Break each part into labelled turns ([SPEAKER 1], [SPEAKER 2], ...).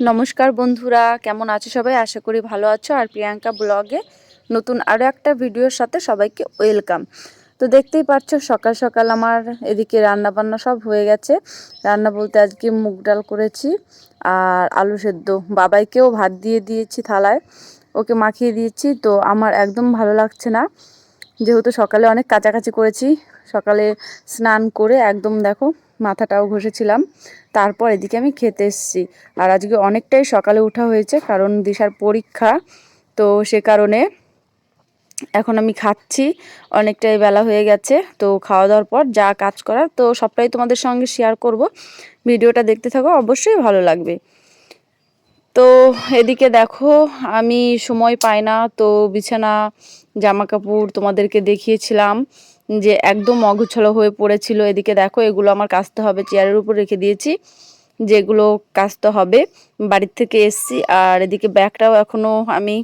[SPEAKER 1] নমস্কার বন্ধুরা, কেমন আছো সবাই? আশা করি ভালো আছো। আর প্রিয়াঙ্কা ব্লগে নতুন আরও একটা ভিডিওর সাথে সবাইকে ওয়েলকাম। তো দেখতেই পাচ্ছ, সকাল সকাল আমার এদিকে রান্না বান্না সব হয়ে গেছে। রান্না বলতে আজকে মুগ ডাল করেছি আর আলু সেদ্ধ। বাবাইকেও ভাত দিয়ে দিয়েছি থালায়। ওকে মাখিয়ে দিয়েছি। তো আমার একদম ভালো লাগছে না। যেহেতু সকালে অনেক কাছাকাছি করেছি, সকালে স্নান করে একদম দেখো মাথাটাও ঘষেছিলাম। তারপর এদিকে আমি খেতে এসেছি। আর আজকে অনেকটাই সকালে উঠা হয়েছে, কারণ দিশার পরীক্ষা। তো সে কারণে এখন আমি খাচ্ছি। অনেকটাই বেলা হয়ে গেছে, তো খাওয়া দাওয়ার পর যা কাজ করার, তো সবটাই তোমাদের সঙ্গে শেয়ার করব। ভিডিওটা দেখতে থাকো, অবশ্যই ভালো লাগবে। তো এদিকে দেখো, আমি সময় পাই না, তো বিছানা জামা কাপড় তোমাদেরকে দেখিয়েছিলাম। যে একদম অগুছালো হয়ে পড়েছিল। এদিকে দেখো, এগুলো আমার কাচতে হবে, চেয়ারের উপর রেখে দিয়েছি, যেগুলো কাচতে হবে। বাড়ির থেকে এসছি, আর এদিকে ব্যাগটাও এখনও আমি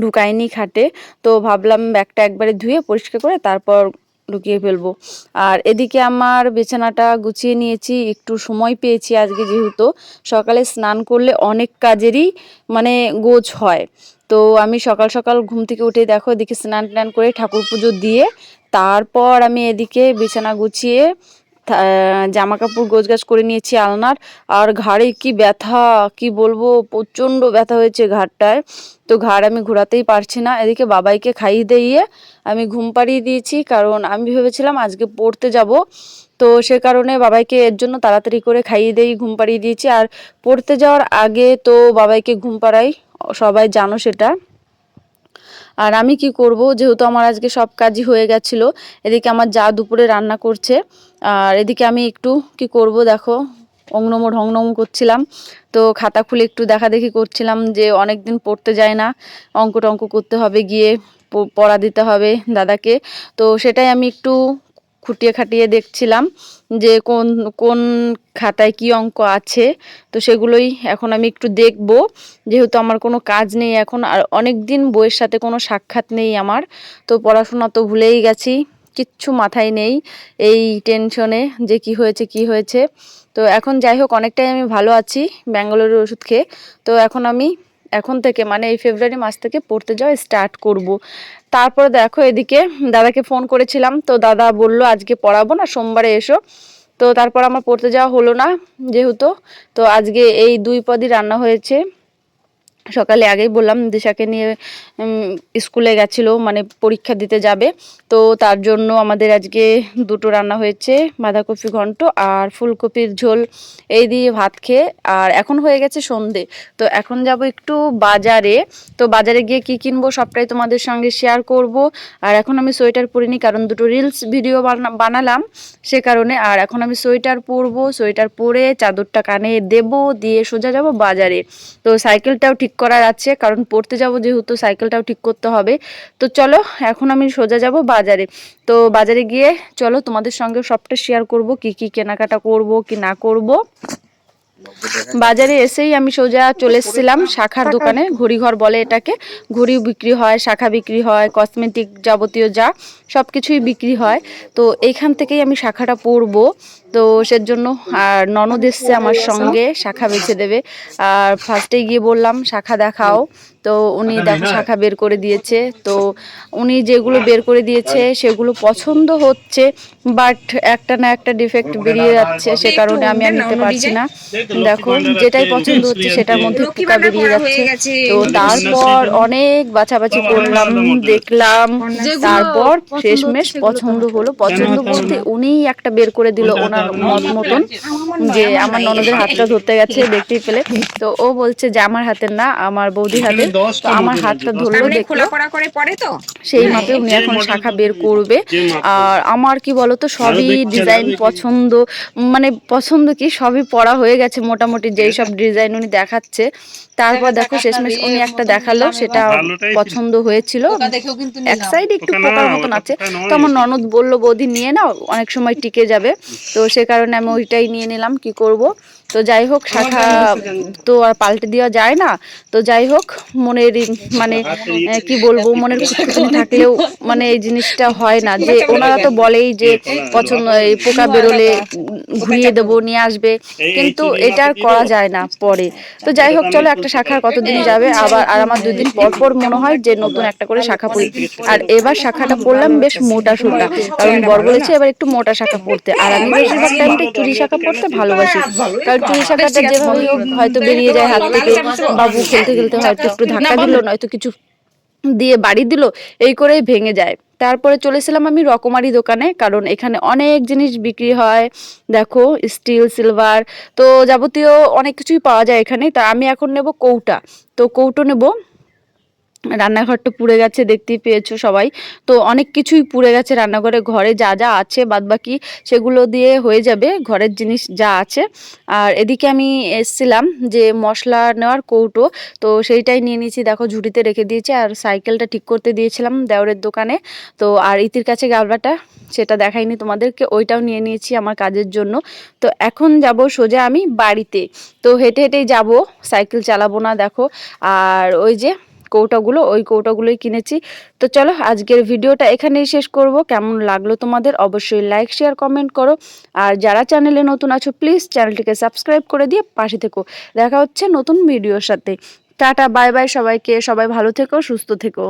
[SPEAKER 1] ঢুকাইনি খাটে। তো ভাবলাম ব্যাগটা একবারে ধুয়ে পরিষ্কার করে তারপর ঢুকিয়ে ফেলব। আর এদিকে আমার বিছানাটা গুছিয়ে নিয়েছি, একটু সময় পেয়েছি আজকে যেহেতু। সকালে স্নান করলে অনেক কাজেরই মানে গোছ হয়। তো আমি সকাল সকাল ঘুম থেকে উঠে দেখো, এদিকে স্নান টান করে ঠাকুর পুজো দিয়ে তারপর আমি এদিকে বিছানা গুছিয়ে জামা কাপড় গোছগাছ করে নিয়েছি আলনার। আর ঘাড়ে কি ব্যথা, কি বলব, প্রচণ্ড ব্যথা হয়েছে ঘাড়টায়। তো ঘাড় আমি ঘোরাতেই পারছি না। এদিকে বাবাইকে খাইয়ে দিয়ে আমি ঘুম পাড়িয়ে দিয়েছি, কারণ আমি ভেবেছিলাম আজকে পড়তে যাব। তো সে কারণে বাবাইকে এর জন্য তাড়াতাড়ি করে খাইয়ে দিয়ে ঘুম পাড়িয়ে দিয়েছি। আর পড়তে যাওয়ার আগে তো বাবাইকে ঘুম পাড়াই, সবাই জানো সেটা। আর আমি কি করব, যেহেতু আমার আজকে সব কাজই হয়ে গেছিল, এদিকে আমার যা দুপুরে রান্না করছে আর এদিকে আমি একটু কি করব দেখো, অংনম ঢংনম করছিলাম। তো খাতা খুলে একটু দেখা দেখি করছিলাম যে অনেক দিন পড়তে যায় না অঙ্ক টঙ্ক করতে হবে গিয়ে পড়া দিতে হবে দাদাকে। তো সেটাই আমি একটু খুঁটিয়ে খাটিয়ে দেখছিলাম যে কোন কোন খাতায় কি অঙ্ক আছে। তো সেগুলোই এখন আমি একটু দেখব। যেহেতু আমার কোনো কাজ নেই এখন, আর অনেক দিন বইয়ের সাথে কোনো সাক্ষাৎ নেই আমার, তো পড়াশোনা তো ভুলেই গেছি। কিচ্ছু মাথায় নেই এই টেনশনে যে কি হয়েছে কি হয়েছে। তো এখন যাই হোক, অনেকটাই আমি ভালো আছি ব্যাঙ্গালোরের ওষুধ খেয়ে। তো এখন আমি এখন থেকে মানে এই ফেব্রুয়ারি মাস থেকে পড়তে যাওয়া স্টার্ট করব। তারপরে দেখো এদিকে দাদাকে ফোন করেছিলাম। তো দাদা বলল, আজকে পড়াবো না, সোমবারে এসো। তো তারপর আমার পড়তে যাওয়া হলো না যেহেতু। তো আজকে এই দুই পদই রান্না হয়েছে। সকালে আগেই বললাম দিশাকে নিয়ে স্কুলে গেছিল মানে পরীক্ষা দিতে যাবে। তো তার জন্য আমাদের আজকে দুটো রান্না হয়েছে, বাঁধাকপি ঘন্ট আর ফুলকপির ঝোল। এই দিয়ে ভাত খেয়ে, আর এখন হয়ে গেছে সন্ধে। তো এখন যাব একটু বাজারে। তো বাজারে গিয়ে কি কিনবো সবটাই তোমাদের সঙ্গে শেয়ার করব। আর এখন আমি সোয়েটার পরিনি, কারণ দুটো রিলস ভিডিও বানালাম সে কারণে। আর এখন আমি সোয়েটার পরবো, সোয়েটার পরে চাদরটা কানে দেব, দিয়ে সোজা যাব বাজারে। তো সাইকেলটাও ঠিক করার আছে, কারণ পড়তে যাব যেহেতু সাইকেলটাও ঠিক করতে হবে। তো চলো, এখন আমি সোজা যাব বাজারে। তো বাজারে গিয়ে চলো তোমাদের সঙ্গে সবটা শেয়ার করব, কি কি কেনাকাটা করব, কি না করব। বাজারে এসেই আমি সোজা চলে এসেছিলাম শাখার দোকানে। ঘড়িঘর বলে এটাকে। ঘড়ি বিক্রি হয় শাখা বিক্রি হয় কসমেটিক যাবতীয় যা সব কিছুই বিক্রি হয়। তো এইখান থেকেই আমি শাখাটা পরবো। তো সেজন্য আর ননদ এসছে আমার সঙ্গে শাখা বেছে দেবে। আর ফার্স্টে গিয়ে বললাম শাখা দেখাও। তো উনি দেখো শাখা বের করে দিয়েছে। তো উনি যেগুলো বের করে দিয়েছে সেগুলো পছন্দ হচ্ছে বাট একটা না একটা ডিফেক্ট বেরিয়ে যাচ্ছে সে কারণে আমি আর নিতে পারছি না। দেখো যেটাই পছন্দ হচ্ছে সেটার মধ্যে পোকা বেরিয়ে যাচ্ছে। তো তারপর অনেক বাছাবাছি করলাম দেখলাম। তারপর শেষমেশ পছন্দ হলো পছন্দ বলতে উনিই একটা বের করে দিল ওনার মত মতন যে আমার ননদের হাতটা ধরতে গেছে দেখতেই পেলে। তো ও বলছে যে আমার হাতের না আমার বৌদির হাতে তো আমার হাতটা ধরলো দেখল। সেই মাপে উনি এখন শাখা বের করবে। আর আমার কি বলতো সবই ডিজাইন পছন্দ মানে পছন্দ কি সবই পড়া হয়ে গেছে মোটামুটি যেই সব ডিজাইন উনি দেখাচ্ছে তারপর দেখো শেষমেশ উনি একটা দেখাল সেটা পছন্দ হয়েছিল। এক সাইড একটু পোকার মতন আছে। তো আমার ননদ বলল বৌদি নিয়ে নাও অনেক সময় টিকে যাবে। তো সে কারণে আমি ওইটাই নিয়ে নিলাম কি করব? তো যাই হোক শাখা তো আর পাল্টে দেওয়া যায় না। তো যাই হোক মনের মানে কি বলব মনের থাকলেও মানে এই জিনিসটা হয় না। যে ওনারা তো বলেই যে পছন্দ এই পোকা বেরোলে ঘুরিয়ে দেবো নিয়ে আসবে। কিন্তু এটা আর করা যায় না পরে। তো যাই হোক চলো একটা শাখা কতদিন যাবে? আবার আর আমার দুদিন পর পর মনে হয় যে নতুন একটা করে শাখা পড়ি। আর এবার শাখাটা পড়লাম বেশ মোটা সোটা। কারণ বর বলেছে এবার একটু মোটা শাখা পড়তে। আর আমি বেশিরভাগ টাইমটা চুরি শাখা পড়তে ভালোবাসি। কারণ চুরি শাখাটা যেভাবে হয়তো বেরিয়ে যায় হাত থেকে বাবু খেলতে খেলতে হয়তো একটু ধাক্কা দিল নয়তো কিছু দিয়ে বাড়ি দিল এই করেই ভেঙে যায়। তারপরে চলেছিলাম আমি রকমারি দোকানে কারণ এখানে অনেক জিনিস বিক্রি হয়। দেখো স্টিল সিলভার তো যাবতীয় অনেক কিছুই পাওয়া যায় এখানে। তা আমি এখন নেব কৌটা। তো কৌটো নেব। রান্নাঘরটা পুড়ে গেছে, দেখতেই পেয়েছ সবাই। তো অনেক কিছুই পুড়ে গেছে রান্নাঘরে, ঘরে যা যা আছে, বাদবাকি সেগুলো দিয়ে হয়ে যাবে, ঘরের জিনিস যা আছে। আর এদিকে আমি এসছিলাম যে মশলা নেওয়ার কৌটো, তো সেইটাই নিয়ে নিয়েছি, দেখো ঝুড়িতে রেখে দিয়েছি, আর সাইকেলটা ঠিক করতে দিয়েছিলাম দেওরের দোকানে। তো আর ইতির কাছে গাবলাটা সেটা দেখাইনি তোমাদেরকে, ওইটাও নিয়ে নিয়েছি আমার কাজের জন্য। তো এখন যাব সোজা আমি বাড়িতে। তো হেঁটে হেঁটেই যাব, সাইকেল চালাবো না, দেখো। আর ওই যে কৌটাগুলো, ওই কৌটাগুলোই কিনেছি। তো চলো আজকের ভিডিওটা এখানেই শেষ করব। কেমন লাগল তোমাদের অবশ্যই লাইক শেয়ার কমেন্ট করো। আর যারা চ্যানেলে নতুন আছো প্লিজ চ্যানেলটিকে সাবস্ক্রাইব করে দিয়ে পাশে থেকো। দেখা হচ্ছে নতুন ভিডিওর সাথে। টাটা বাই বাই সবাইকে। সবাই ভালো থেকো, সুস্থ থেকো।